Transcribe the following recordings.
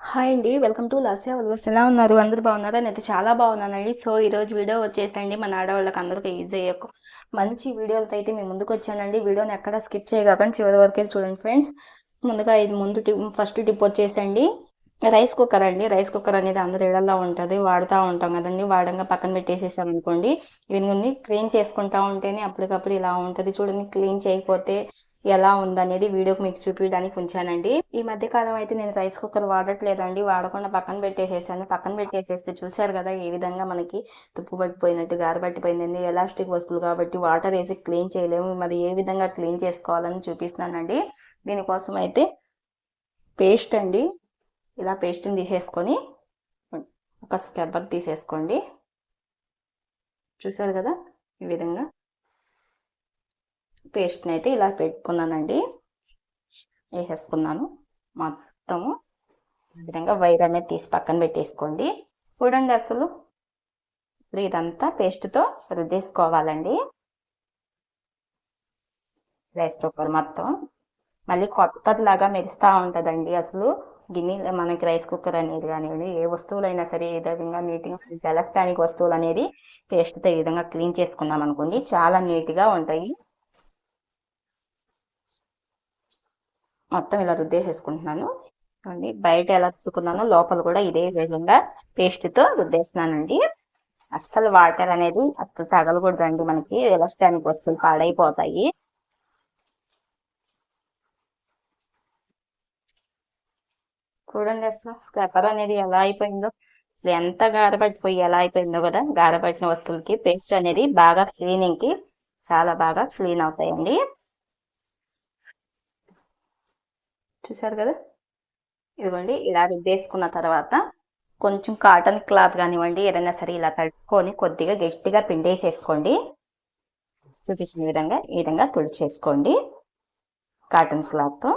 Hi అండి. Welcome to Lasya వల్వర్స్ ఎలా ఉన్నారు? అందరూ బాగున్నారా? నేనైతే చాలా బాగున్నానండి. సో ఈరోజు వీడియో వచ్చేసండి. మన ఆడవాళ్ళకి అందరికీ ఈజీ అయ్యకు మంచి వీడియోలతో అయితే మేము ముందుకు వచ్చానండి. వీడియోని ఎక్కడ స్కిప్ చేయకుండా చివరి వరకు అయితే చూడండి ఫ్రెండ్స్ ముందుగా ఇది ముందు టిప్ ఫస్ట్ టిప్ వచ్చేసండి. రైస్ కుక్కర్ అండి. రైస్ కుక్కర్ అనేది అందరి ఇళ్ళలో ఉంటుంది. వాడుతూ ఉంటాం కదండి. వాడంగా పక్కన పెట్టేసేసాం అనుకోండి ఇవన్నీ క్లీన్ చేసుకుంటా ఉంటేనే అప్పటికప్పుడు ఇలా ఉంటుంది. చూడండి క్లీన్ చేయకపోతే ఎలా ఉందనేది వీడియోకి మీకు చూపించడానికి ఉంచానండి. ఈ మధ్య కాలం అయితే నేను రైస్ కుక్కర్ వాడట్లేదండి. వాడకుండా పక్కన పెట్టేసేసాను. పక్కన పెట్టేసేస్తే చూశారు కదా ఏ విధంగా మనకి తుప్పు పట్టిపోయినట్టు గారపట్టిపోయిందండి ఎలాస్టిక్ వస్తువులు కాబట్టి వాటర్ వేసి క్లీన్ చేయలేము. మరి ఏ విధంగా క్లీన్ చేసుకోవాలని చూపిస్తున్నానండి. దీనికోసం అయితే పేస్ట్ అండి. ఇలా పేస్ట్ని తీసేసుకొని ఒక స్క్రబ్బర్ తీసేసుకోండి. చూసారు కదా ఈ విధంగా. పేస్ట్ని అయితే ఇలా పెట్టుకున్నానండి. వేసేసుకున్నాను. మొత్తము ఈ విధంగా వైర్ అనేది తీసి పక్కన పెట్టేసుకోండి. చూడండి అసలు. ఇప్పుడు ఇదంతా పేస్ట్తో రుద్దేసుకోవాలండి. రైస్ కుక్కర్ మొత్తం. మళ్ళీ కొత్తలాగా మెరుస్తూ ఉంటుందండి అసలు. గిన్నె మనకి రైస్ కుక్కర్ అనేది కానివ్వండి ఏ వస్తువులైనా సరే ఏ విధంగా నీట్గా ఎలక్ట్రానిక్ వస్తువులు అనేది పేస్ట్తో ఈ విధంగా క్లీన్ చేసుకున్నాం అనుకోండి చాలా నీట్గా ఉంటాయి. మొత్తం ఇలా రుద్దేసేసుకుంటున్నాను. అండి బయట ఎలా రుద్దుకున్నానో లోపల కూడా ఇదే విధంగా పేస్ట్తో రుద్దేస్తున్నానండి. అస్సలు వాటర్ అనేది అసలు తగలకూడదండి మనకి ఎలక్ట్రానిక్ వస్తువులు పాడైపోతాయి. చూడండి అసలు స్క్రబ్బర్ అనేది ఎలా అయిపోయిందో. ఎంత గాఢపడిపోయి ఎలా అయిపోయిందో కదా. గాఢపడిన వస్తువులకి పేస్ట్ అనేది బాగా క్లీనింగ్కి చాలా బాగా క్లీన్ అవుతాయండి. చూసారు కదా? ఇదిగోండి ఇలా రుద్దేసుకున్న తర్వాత కొంచెం కాటన్ క్లాత్ కానివ్వండి ఏదైనా సరే ఇలా కట్టుకొని కొద్దిగా గట్టిగా పిండేసేసుకోండి. చూపించిన విధంగా ఈ విధంగా తుడిచేసుకోండి. కాటన్ క్లాత్తో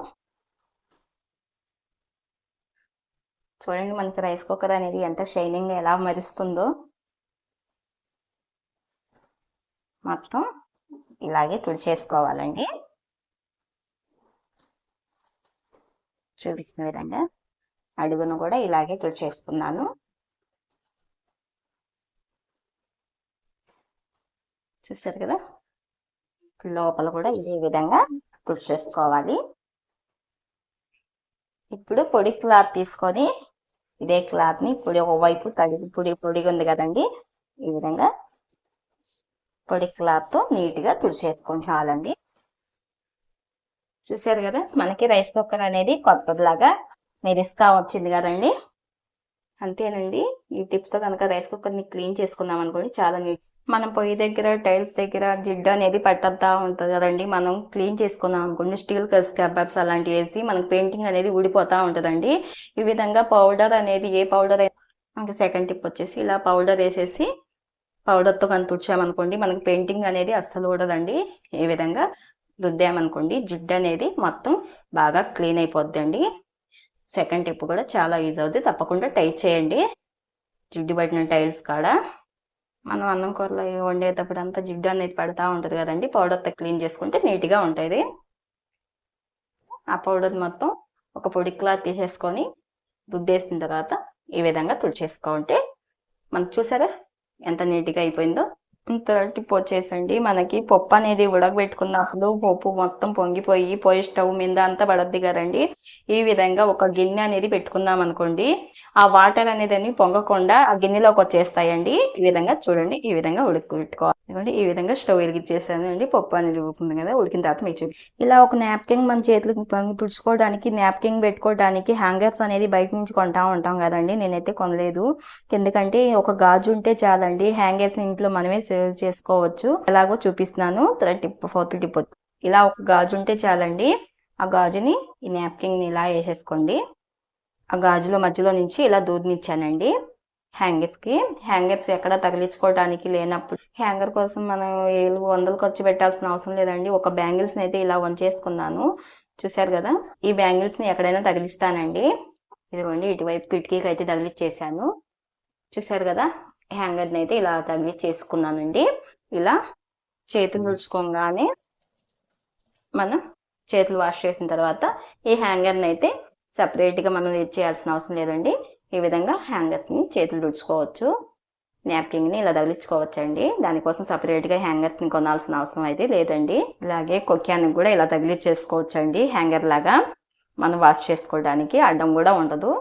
చూడండి మనకి రైస్ కుక్కర్ అనేది ఎంత షైనింగ్ ఎలా మరుస్తుందో. మొత్తం ఇలాగే తుడిచేసుకోవాలండి. చూపించిన విధంగా అడుగును కూడా ఇలాగే తుడిచేసుకున్నాను చూసారు కదా? లోపల కూడా ఇదే విధంగా తుడిచేసుకోవాలి. ఇప్పుడు పొడి క్లాత్ తీసుకొని ఇదే క్లాత్ని పొడి ఒకవైపు తడి పొడి పొడిగా ఉంది కదండి. ఈ విధంగా పొడి క్లాత్తో నీట్గా తుడిచేసుకోండి చాలండి. చూసారు కదా మనకి రైస్ కుక్కర్ అనేది కొత్తలాగా మెరిస్తా వచ్చింది కదండి. అంతేనండి. ఈ టిప్స్తో కనుక రైస్ కుక్కర్ని క్లీన్ చేసుకున్నాం అనుకోండి చాలా నీట్. మనం పొయ్యి దగ్గర టైల్స్ దగ్గర జిడ్డు అనేది పట్టద్దా ఉంటుంది కదండి. మనం క్లీన్ చేసుకున్నాం అనుకోండి. స్టీల్ స్క్రబ్బర్స్ అలాంటివి వేసి మనకి పెయింటింగ్ అనేది ఊడిపోతూ ఉంటుందండి. ఈ విధంగా పౌడర్ అనేది ఏ పౌడర్ ఇంకా సెకండ్ టిప్ వచ్చేసి ఇలా పౌడర్ వేసేసి పౌడర్తో కానీ తుడిచామనుకోండి మనకి పెయింటింగ్ అనేది అస్సలు ఊడదండి. ఈ విధంగా రుద్దామనుకోండి జిడ్డు అనేది మొత్తం బాగా క్లీన్ అయిపోద్దండి. సెకండ్ టిప్ కూడా చాలా యూజ్ అవుద్ది. తప్పకుండా టైట్ చేయండి. జిడ్డు పట్టిన టైల్స్ కాడ. మనం అన్నం కూరలో వండేటప్పుడు అంతా జిడ్డు అనేది పడుతూ ఉంటుంది కదండి. పౌడర్తో క్లీన్ చేసుకుంటే నీట్గా ఉంటుంది. ఆ పౌడర్ మొత్తం ఒక పొడి క్లాత్ తీసేసుకొని దుద్దేసిన తర్వాత ఈ విధంగా తుడిచేసుకుంటే మనకు చూసారా ఎంత నీట్గా అయిపోయిందో? ఇంతటి టిప్ వచ్చేసండి. మనకి పప్పు అనేది ఉడకబెట్టుకున్నప్పుడు పప్పు మొత్తం పొంగిపోయి పోయి స్టవ్ మీద అంతా పడద్ది కదండి. ఈ విధంగా ఒక గిన్నె అనేది పెట్టుకుందాం అనుకోండి. ఆ వాటర్ అనేది అని పొంగకుండా ఆ గిన్నెలోకి వచ్చేస్తాయండి. ఈ విధంగా చూడండి. ఈ విధంగా ఉడకబెట్టుకోవాలి. ఈ విధంగా స్టవ్ వెలిగించేసాను అండి. పప్పు అనేది ఉడుకుంది కదా ఉడికిన తర్వాత మీకు ఇలా ఒక నాప్కిన్ మన చేతులకు తుడుచుకోవడానికి నాప్కిన్ పెట్టుకోవడానికి హ్యాంగర్స్ అనేది బయట నుంచి కొంటా ఉంటాం కదండి. నేనైతే కొనలేదు. ఎందుకంటే ఒక గాజు ఉంటే చాలండి. హ్యాంగర్స్ ఇంట్లో మనమే సేవ్ చేసుకోవచ్చు. ఎలాగో చూపిస్తున్నాను. Third tip fourth tip. ఇలా ఒక గాజు ఉంటే చాలండి. ఆ గాజుని ఈ నాప్కిన్ ఇలా వేసేసుకోండి. ఆ గాజులో మధ్యలో నుంచి ఇలా దూదినిచ్చానండి. హ్యాంగర్స్కి. హ్యాంగర్స్ ఎక్కడ తగిలించుకోవడానికి లేనప్పుడు. హ్యాంగర్ కోసం మనం ఏళ్ళు వందలు ఖర్చు పెట్టాల్సిన అవసరం లేదండి. ఒక బ్యాంగిల్స్ అయితే ఇలా వంచేసుకున్నాను. చూసారు కదా? ఈ బ్యాంగిల్స్ని ఎక్కడైనా తగిలిస్తానండి. ఇదిగోండి ఇటువైపు కిటికీకి అయితే తగిలిచ్చేసాను. చూసారు కదా? హ్యాంగర్ని అయితే ఇలా తగిలిచ్చేసుకున్నానండి ఇలా చేతులు తుడుచుకోగానే మనం చేతులు వాష్ చేసిన తర్వాత ఈ హ్యాంగర్ని అయితే సపరేట్గా మనం వెయిట్ చేయాల్సిన అవసరం లేదండి. ఈ విధంగా హ్యాంగర్స్ని చేతులు తుడుచుకోవచ్చు. నాప్కిన్ని ఇలా తగిలించుకోవచ్చండి. దానికోసం సపరేట్గా హ్యాంగర్స్ని కొనాల్సిన అవసరం అయితే లేదండి. ఇలాగే కొక్యాన్ని కూడా ఇలా తగిలించేసుకోవచ్చండి హ్యాంగర్ లాగా మనం వాష్ చేసుకోవడానికి అడ్డం కూడా ఉండదు.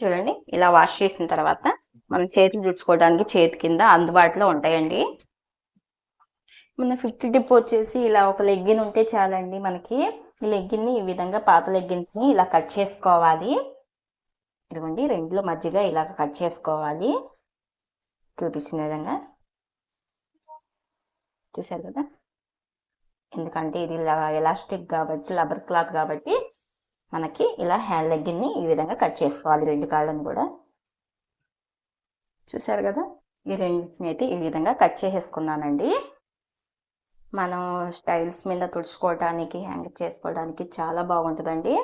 చూడండి ఇలా వాష్ చేసిన తర్వాత మనం చేతులు తుడుచుకోవడానికి చేతి కింద అందుబాటులో ఉంటాయండి. మన ఫిఫ్త్ టిప్ వచ్చేసి ఇలా ఒక లెగ్గిన్ ఉంటే చాలండి మనకి. లెగ్గిన్ని ఈ విధంగా పాత లెగ్గిన్స్ని ఇలా కట్ చేసుకోవాలి. ఇదిగోండి రెండులో మధ్యగా ఇలా కట్ చేసుకోవాలి. చూపించిన విధంగా. చూసారు కదా? ఎందుకంటే ఇది ఎలాస్టిక్ కాబట్టి రబ్బర్ క్లాత్ కాబట్టి మనకి ఇలా హ్యాండ్ లెగ్గిన్ని ఈ విధంగా కట్ చేసుకోవాలి రెండు కాళ్ళని కూడా. చూసారు కదా? ఈ రెండింటిని అయితే ఈ విధంగా కట్ చేసేసుకున్నానండి. మనం స్టైల్స్ మీద తుడుచుకోవడానికి హ్యాంగ్ చేసుకోవడానికి చాలా బాగుంటుందండి.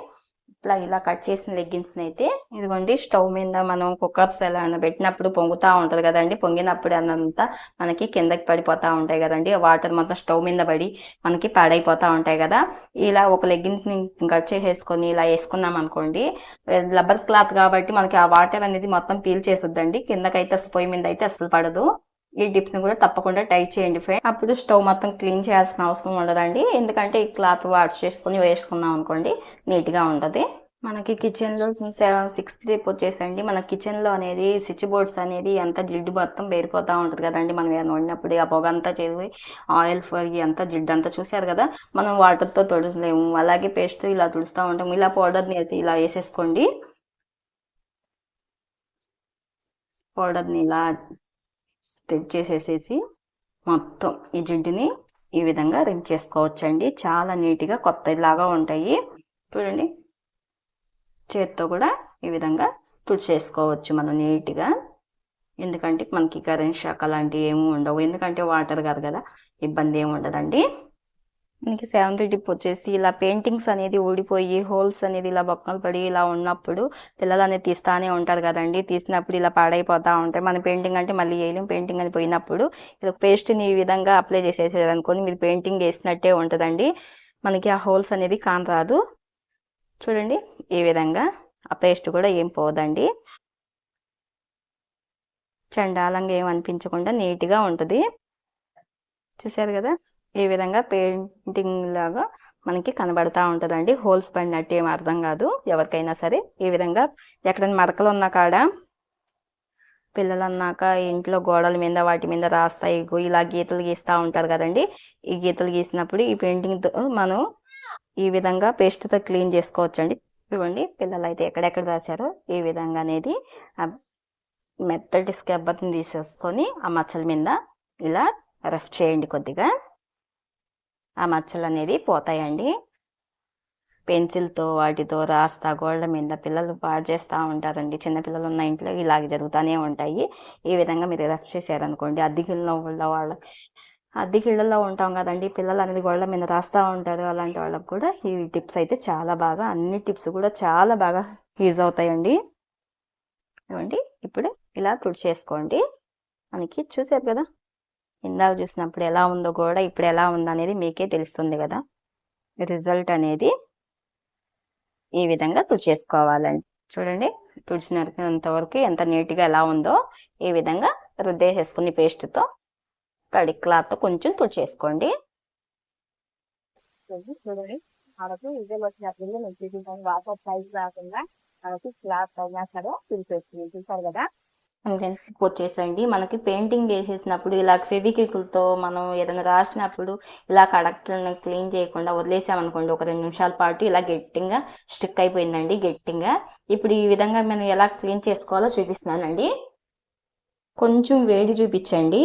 ఇట్లా ఇలా కట్ చేసిన లెగ్గిన్స్ని అయితే ఇదిగోండి స్టవ్ మీద మనం కుక్కర్స్ ఎలా పెట్టినప్పుడు పొంగుతూ ఉంటుంది కదండి. పొంగినప్పుడు అన్నంతా మనకి కిందకి పడిపోతూ ఉంటాయి కదండి. వాటర్ మొత్తం స్టవ్ మీద పడి మనకి పాడైపోతూ ఉంటాయి కదా. ఇలా ఒక లెగ్గిన్స్ని కట్ చేసేసుకొని ఇలా వేసుకున్నాం అనుకోండి రబ్బర్ క్లాత్ కాబట్టి మనకి ఆ వాటర్ అనేది మొత్తం పీల్ చేస్తుందండి కిందకైతే అసలు పొయ్యి మీద అయితే అసలు పడదు. ఈ టిప్స్ని కూడా తప్పకుండా ట్రై చేయండి ఫ్రెండ్ అప్పుడు స్టవ్ మొత్తం క్లీన్ చేయాల్సిన అవసరం ఉండదండి. ఎందుకంటే ఈ క్లాత్ వాష్ చేసుకుని వేసుకున్నాం అనుకోండి నీట్గా ఉంటది. మనకి కిచెన్లో సిక్స్ టిప్ వచ్చేసండి మన కిచెన్లో అనేది స్విచ్ బోర్డ్స్ అనేది అంత జిడ్డు మొత్తం పేరిపోతా ఉంటది కదండి. మనం ఏమైనా వండినప్పుడు ఆ పొగ అంతా చేరి ఆయిల్ ఫర్ అంతా జిడ్డు అంతా చూసారు కదా మనం వాటర్తో అలాగే పేస్ట్ ఇలా తుడుస్తూ ఉంటాము. ఇలా పౌడర్ని అయితే ఇలా వేసేసుకోండి. పౌడర్ని ఇలా స్ప్రెడ్ చేసేసేసి మొత్తం ఈ జిడ్డుని ఈ విధంగా రింగ్ చేసుకోవచ్చండి. చాలా నీట్గా కొత్తలాగా ఉంటాయి. చూడండి. చేతితో కూడా ఈ విధంగా తుడిచేసుకోవచ్చు మనం నీట్గా. ఎందుకంటే మనకి కరెంట్ షాక్ అలాంటివి ఏమి ఉండవు. ఎందుకంటే వాటర్ కాదు కదా ఇబ్బంది ఏమి ఉండదండి. మనకి సెవెంత్ టిప్ వచ్చేసి ఇలా పెయింటింగ్స్ అనేది ఊడిపోయి హోల్స్ అనేది ఇలా బొక్కలు పడి ఇలా ఉన్నప్పుడు పిల్లలు అనేది తీస్తానే ఉంటారు కదండి. తీసినప్పుడు ఇలా పాడైపోతూ ఉంటాయి. మన పెయింటింగ్ అంటే మళ్ళీ వేయలేం. పెయింటింగ్ అని పోయినప్పుడు ఇలా పేస్ట్ని ఈ విధంగా అప్లై చేసేసేది మీరు పెయింటింగ్ వేసినట్టే ఉంటుందండి. మనకి ఆ హోల్స్ అనేది కానరాదు. చూడండి ఈ విధంగా ఆ పేస్ట్ కూడా ఏం పోదండి. చండాలంగా ఏం అనిపించకుండా నీట్గా ఉంటుంది. చూసారు కదా? ఈ విధంగా పెయింటింగ్ లాగా మనకి కనబడతా ఉంటుందండి. హోల్స్ పడినట్టు ఏం అర్థం కాదు. ఎవరికైనా సరే ఈ విధంగా ఎక్కడైనా మరకలు ఉన్న కాడ పిల్లలు అన్నాక ఇంట్లో గోడల మీద వాటి మీద రాస్తాయి. ఇలా గీతలు గీస్తూ ఉంటారు కదండి. ఈ గీతలు గీసినప్పుడు ఈ పెయింటింగ్తో మనం ఈ విధంగా పేస్ట్తో క్లీన్ చేసుకోవచ్చండి. ఇవ్వండి పిల్లలు అయితే ఎక్కడెక్కడ రాశారో ఈ విధంగా అనేది మెత్తటి స్కెబ్బర్ని తీసేసుకొని ఆ మచ్చల మీద ఇలా రఫ్ చేయండి కొద్దిగా. ఆ మచ్చలు అనేది పోతాయండి. పెన్సిల్తో వాటితో రాస్తా గోళ్ళ మీద పిల్లలు పాడు చేస్తూ ఉంటారండి. చిన్నపిల్లలు ఉన్న ఇంట్లో ఇలాగే జరుగుతూనే ఉంటాయి. ఈ విధంగా మీరు రఫ్ చేశారనుకోండి. అద్దెకిళ్ళలో వాళ్ళ వాళ్ళ అద్దెకిళ్ళలో ఉంటాం కదండి. పిల్లలు అనేది గోళ్ళ మీద రాస్తూ ఉంటారు. అలాంటి వాళ్ళకి కూడా ఈ టిప్స్ అయితే చాలా బాగా అన్ని టిప్స్ కూడా చాలా బాగా యూజ్ అవుతాయండి. ఇవ్వండి. ఇప్పుడు ఇలా తుడిచేసుకోండి. మనకి చూసారు కదా? ఇందాక చూసినప్పుడు ఎలా ఉందో కూడా ఇప్పుడు ఎలా ఉందో అనేది మీకే తెలుస్తుంది కదా. రిజల్ట్ అనేది ఈ విధంగా తుడిచేసుకోవాలండి చూడండి తుడిచినంతవరకు ఎంత నీట్గా ఎలా ఉందో ఈ విధంగా రుద్దేసేసుకుని పేస్ట్తో తడి క్లాత్తో కొంచెం తుడిచేసుకోండి చూడండి మనకు ఇదే వచ్చినప్పుడు వాటర్ సైజ్ రాకుండా మనకి క్లాత్ అయినా సరే తుడిచేస్తుంది చూసారు కదా. వచ్చేసండి మనకి పెయింటింగ్ వేసేసినప్పుడు ఇలా ఫెవికిల్తో మనం ఏదైనా రాసినప్పుడు ఇలా కడక్టర్ని క్లీన్ చేయకుండా వదిలేసామనుకోండి ఒక రెండు నిమిషాల పాటు ఇలా గట్టిగా స్టిక్ అయిపోయిందండి గట్టిగా. ఇప్పుడు ఈ విధంగా మనం ఎలా క్లీన్ చేసుకోవాలో చూపిస్తున్నానండి. కొంచెం వేడి చూపించండి.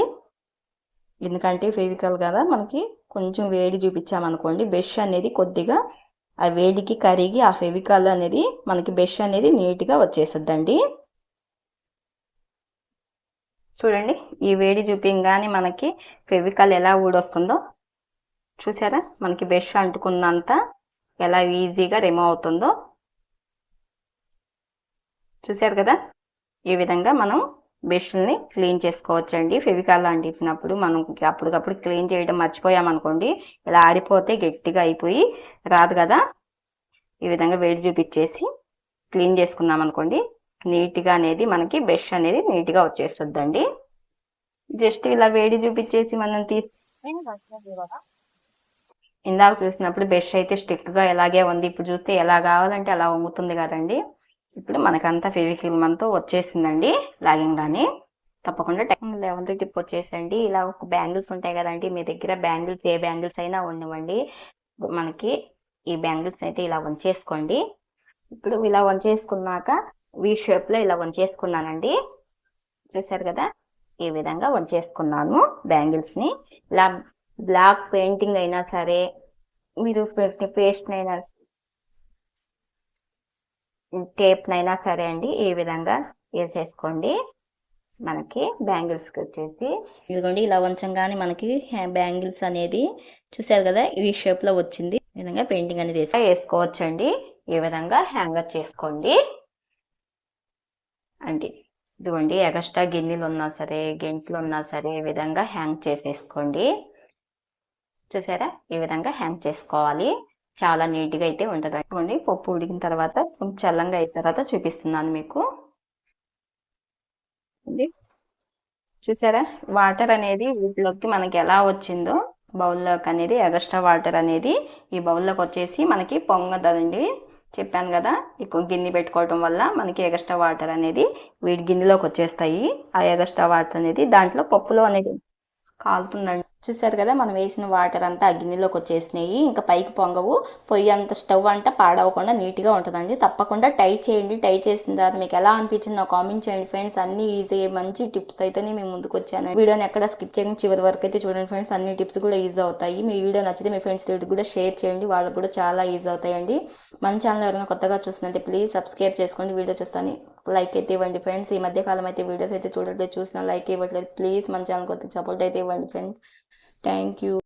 ఎందుకంటే ఫెవికల్ కదా మనకి కొంచెం వేడి చూపించామనుకోండి బ్రష్ అనేది కొద్దిగా ఆ వేడికి కరిగి ఆ ఫెవికాల్ అనేది మనకి బ్రష్ అనేది నీట్గా వచ్చేస్తుందండి. చూడండి ఈ వేడి చూపింగానే మనకి ఫెవికాల్ ఎలా ఊడొస్తుందో చూసారా? మనకి బ్రష్ అంటుకున్నంత ఎలా ఈజీగా రిమూవ్ అవుతుందో చూసారు కదా? ఈ విధంగా మనం బ్రష్ని క్లీన్ చేసుకోవచ్చండి. ఫెవికాల్ అంటించినప్పుడు మనం అప్పటికప్పుడు క్లీన్ చేయడం మర్చిపోయామనుకోండి ఇలా ఆడిపోతే గట్టిగా అయిపోయి రాదు కదా? ఈ విధంగా వేడి చూపించేసి క్లీన్ చేసుకున్నాం అనుకోండి నీట్గా అనేది మనకి బెష్ అనేది నీట్గా వచ్చేస్తుందండి. జస్ట్ ఇలా వేడి చూపించేసి మనం తీసి ఇందాక చూసినప్పుడు బ్రష్ అయితే స్టిక్గా ఎలాగే ఉంది. ఇప్పుడు చూస్తే ఎలా కావాలంటే అలా వంగుతుంది కదండి. ఇప్పుడు మనకంతా ఫెవిక్రిల్ మనతో వచ్చేసిందండి లాగింగ్గానే తప్పకుండా లెవెంత్ టిప్ వచ్చేసండి. ఇలా ఒక బ్యాంగిల్స్ ఉంటాయి కదండి. మీ దగ్గర బ్యాంగిల్స్ ఏ బ్యాంగిల్స్ అయినా ఉండవండి. మనకి ఈ బ్యాంగిల్స్ అయితే ఇలా వంచేసుకోండి. ఇప్పుడు ఇలా వంచేసుకున్నాక వీ షేప్లో ఇలా వంచేసుకున్నానండి. చూసారు కదా? ఈ విధంగా వంచేసుకున్నాను బ్యాంగిల్స్ని. ఇలా బ్లాక్ పెయింటింగ్ అయినా సరే మీరు పేస్ట్ అయినా టేప్ సరే అండి ఈ విధంగా వేసేసుకోండి మనకి బ్యాంగిల్స్ వచ్చేసి. ఇదిగోండి ఇలా వంచంగానే మనకి బ్యాంగిల్స్ అనేది చూసారు కదా? ఈ షేప్లో వచ్చింది. ఈ విధంగా పెయింటింగ్ అనేది వేసుకోవచ్చండి. ఈ విధంగా హ్యాంగర్ చేసుకోండి. అంటే ఇదిగోండి ఎగస్ట్రా గిన్నెలు ఉన్నా సరే గెంట్లు ఉన్నా సరే ఈ విధంగా హ్యాంగ్ చేసేసుకోండి. చూసారా? ఈ విధంగా హ్యాంగ్ చేసుకోవాలి. చాలా నీట్గా అయితే ఉంటుంది. అనుకోండి పప్పు ఉడికిన తర్వాత కొంచెం చల్లంగా అయిన తర్వాత చూపిస్తున్నాను మీకు. చూసారా? వాటర్ అనేది వీటిలోకి మనకి ఎలా వచ్చిందో బౌల్లోకి అనేది ఎగస్ట్రా వాటర్ అనేది ఈ బౌల్లోకి వచ్చేసి మనకి పొంగదండి. చెప్పాను కదా ఎక్కువ గిన్నె పెట్టుకోవటం వల్ల మనకి ఎగస్ట్రా వాటర్ అనేది వీటి గిన్నెలోకి వచ్చేస్తాయి. ఆ ఎగస్ట్రా వాటర్ అనేది దాంట్లో పప్పులో అనేది కాలుతుందండి. చూసారు కదా మనం వేసిన వాటర్ అంతా గిన్నెలోకి వచ్చేసినాయి. ఇంకా పైకి పొంగవు. పొయ్యి అంత స్టవ్ అంతా పాడవకుండా నీట్గా ఉంటుందండి. తప్పకుండా టై చేయండి. టై చేసిన తర్వాత మీకు ఎలా అనిపించింది నాకు కామెంట్ చేయండి ఫ్రెండ్స్. అన్ని ఈజీ మంచి టిప్స్ అయితేనే మేము ముందుకు వచ్చాను. వీడియోని ఎక్కడ స్కిప్ చేయండి చివరి వరకు అయితే చూడండి ఫ్రెండ్స్. అన్ని టిప్స్ కూడా ఈజీ అవుతాయి. మీ వీడియో నచ్చితే మీ ఫ్రెండ్స్ తోటి కూడా షేర్ చేయండి. వాళ్ళకు కూడా చాలా ఈజీ అవుతాయండి. మన ఛానల్ ఎవరైనా కొత్తగా చూస్తుందంటే ప్లీజ్ సబ్స్క్రైబ్ చేసుకోండి. వీడియో చూస్తాను లైక్ అయితే ఇవ్వండి ఫ్రెండ్స్. ఈ మధ్య కాలం అయితే వీడియోస్ అయితే చూడట్లేదు చూసిన లైక్ ఇవ్వట్లేదు. ప్లీజ్ మన ఛానల్ కొత్త సపోర్ట్ అయితే ఇవ్వండి ఫ్రెండ్స్. Thank you.